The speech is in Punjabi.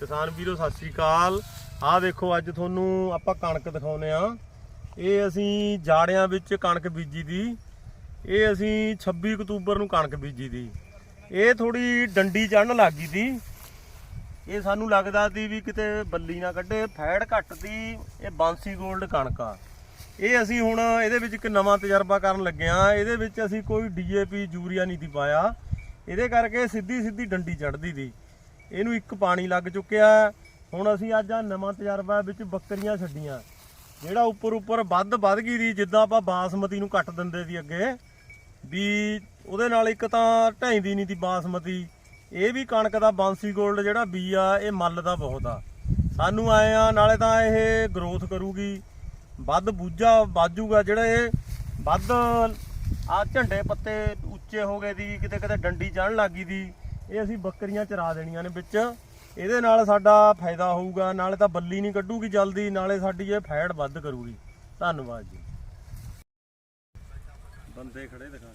ਕਿਸਾਨ ਵੀਰੋ, ਸਤਿ ਸ੍ਰੀ ਅਕਾਲ। ਆਹ ਦੇਖੋ, ਅੱਜ ਤੁਹਾਨੂੰ ਆਪਾਂ ਕਣਕ ਦਿਖਾਉਨੇ ਆ ਇਹ ਅਸੀਂ ਜਾੜਿਆਂ ਵਿੱਚ ਕਣਕ ਬੀਜੀ ਦੀ। ਇਹ ਅਸੀਂ 26 ਅਕਤੂਬਰ ਨੂੰ ਕਣਕ ਬੀਜੀ ਦੀ। ਇਹ ਥੋੜੀ ਡੰਡੀ ਚੜਨ ਲੱਗ ਗਈ ਦੀ ਇਹ ਸਾਨੂੰ ਲੱਗਦਾ ਸੀ ਵੀ ਕਿਤੇ ਬੱਲੀ ਨਾ ਕੱਢੇ, ਫੈੜ ਘੱਟ ਦੀ, ਇਹ ਬਾਂਸੀ 골ਡ ਕਣਕ ਆ। ਇਹ ਅਸੀਂ ਹੁਣ ਇਹਦੇ ਵਿੱਚ ਇੱਕ ਨਵਾਂ ਤਜਰਬਾ ਕਰਨ ਲੱਗੇ ਆ ਇਹਦੇ ਵਿੱਚ ਅਸੀਂ ਕੋਈ ਡੀਏਪੀ ਯੂਰੀਆ ਨਹੀਂ ਦੀ ਪਾਇਆ। ਇਹਦੇ ਕਰਕੇ ਸਿੱਧੀ ਸਿੱਧੀ ਡੰਡੀ ਚੜਦੀ ਦੀ ਇਹਨੂੰ ਇੱਕ ਪਾਣੀ ਲੱਗ ਚੁੱਕਿਆ ਹੁਣ ਅਸੀਂ ਅੱਜ ਆ ਨਵਾਂ ਤਜਰਬਾ ਵਿੱਚ ਬੱਕਰੀਆਂ ਛੱਡੀਆਂ। ਜਿਹੜਾ ਉੱਪਰ ਉੱਪਰ ਵੱਧ ਵੱਧ ਗਈ ਦੀ, ਜਿੱਦਾਂ ਆਪਾਂ ਬਾਸਮਤੀ ਨੂੰ ਕੱਟ ਦਿੰਦੇ ਸੀ ਅੱਗੇ, ਵੀ ਉਹਦੇ ਨਾਲ ਇੱਕ ਤਾਂ ਢੈਂਦੀ ਨਹੀਂ ਦੀ ਬਾਸਮਤੀ, ਇਹ ਵੀ ਕਣਕ ਦਾ ਬਾਂਸੀ 골ਡ ਜਿਹੜਾ ਬੀ ਆ, ਇਹ ਮੱਲ ਦਾ ਬਹੁਤ ਆ। ਸਾਨੂੰ ਆਏ ਆ, ਨਾਲੇ ਤਾਂ ਇਹ ਗਰੋਥ ਕਰੂਗੀ। ਵੱਧ ਬੂਝਾ ਬਾਜੂਗਾ ਜਿਹੜਾ ਇਹ, ਵੱਧ ਆ ਝੰਡੇ ਪੱਤੇ ਉੱਚੇ ਹੋ ਗਏ ਦੀ, ਕਿਤੇ ਕਿਤੇ ਡੰਡੀ ਚੜਨ ਲੱਗੀ ਦੀ। ਇਹ ਅਸੀਂ ਬੱਕਰੀਆਂ ਚਰਾ ਦੇਣੀਆਂ ਨੇ ਵਿੱਚ। ਇਹਦੇ ਨਾਲ ਸਾਡਾ ਫਾਇਦਾ ਹੋਊਗਾ, ਨਾਲੇ ਤਾਂ ਬੱਲੀ ਨਹੀਂ ਕੱਢੂਗੀ ਜਲਦੀ, ਨਾਲੇ ਸਾਡੀ ਇਹ ਫੈਟ ਵੱਧ ਕਰੂਗੀ। ਧੰਨਵਾਦ ਜੀ। ਬੰਦੇ ਖੜੇ ਦਿਖਾ